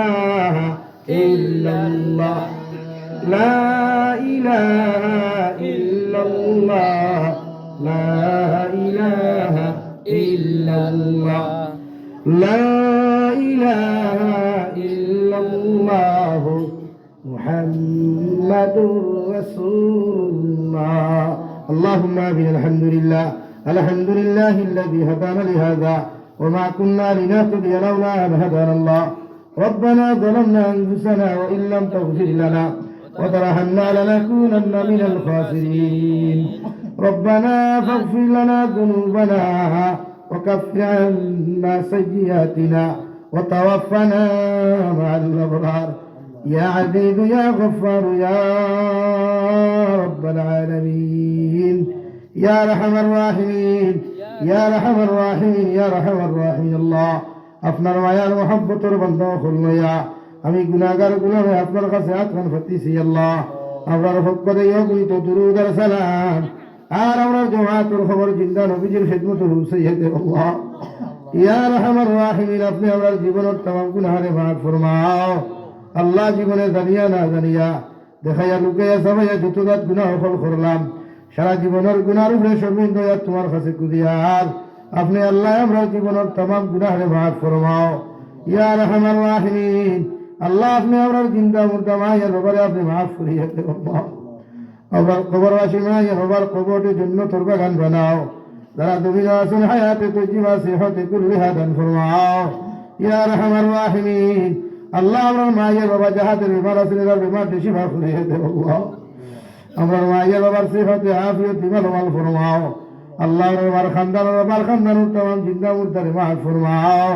إله إلا الله. لا إله إلا الله. لا إله إلا الله. لا إله إلا الله. محمد رسول الله اللهم آمين. الحمد لله. الحمد لله الذي هدانا لهذا. وما كنا لنهتدي لولا أن هدانا الله. ربنا ظلمنا أنفسنا وإن لم تغفر لنا وترحمنا لنكونن من الخاسرين. ربنا فاغفر لنا ذنوبنا وكفر عنا سيئاتنا وتوفنا مع الأبرار. يا عزيز يا غفار يا رب العالمين. يا رحم الراحمين. يا رحم الراحمين. يا رحم الراحمين. الله. আপনার মায়ার মহব্বতের বন্ধ খুললইয়া আমি গুনাগার গুলামে আপনার কাছে আত্মান ফতিছি আল্লাহ। আপনার দিয়ে অগণিত দুরুদার সালাম। আর আমরা জমাতুর খবর জিন্দা নবীজির খেদমত হুসাইয়াতে আল্লাহ। ইয়া রহমান রাহিমিন, আপনি আমার জীবনের তাম গুনাহারে মাফ ফরমাও। আল্লাহ জীবনে জানিয়া না জানিয়া দেখাইয়া লুকাইয়া সবাইয়া যতদাত গুনাহ ফল করলাম। সারা জীবনের গুনার উপরে দয়া তোমার কাছে কুদিয়ার। আপনি আল্লাহ আমরা জীবনের তাম গুনাহারে মাফ ফরমাও। ইয়া রহমান রাহিমিন। আল্লাহ আপনি আমার জিন্দা মুর্দা মায়ের ব্যাপারে আপনি মাফ করিয়া দেব আবার কবরবাসী মায়ের আবার কবরটির জন্য তোর বাগান বানাও। যারা তুমি আছেন, হায়াতে তো জীবা সেহতে কুল্লি হাদান ফরমাও। ইয়া রহমান রাহিমিন। আল্লাহ আমার মায়ের বাবা যাহাদের বিমার আছেন এবার বিমার বেশি ভাগ করিয়ে দেব আমরা মায়ের বাবার সেহতে আফিয়ত বিমার মাল ফরমাও। আল্লাহ আমার খানদান আমার খানদান জিন্দা মুর্দারে মাহ ফরমাও।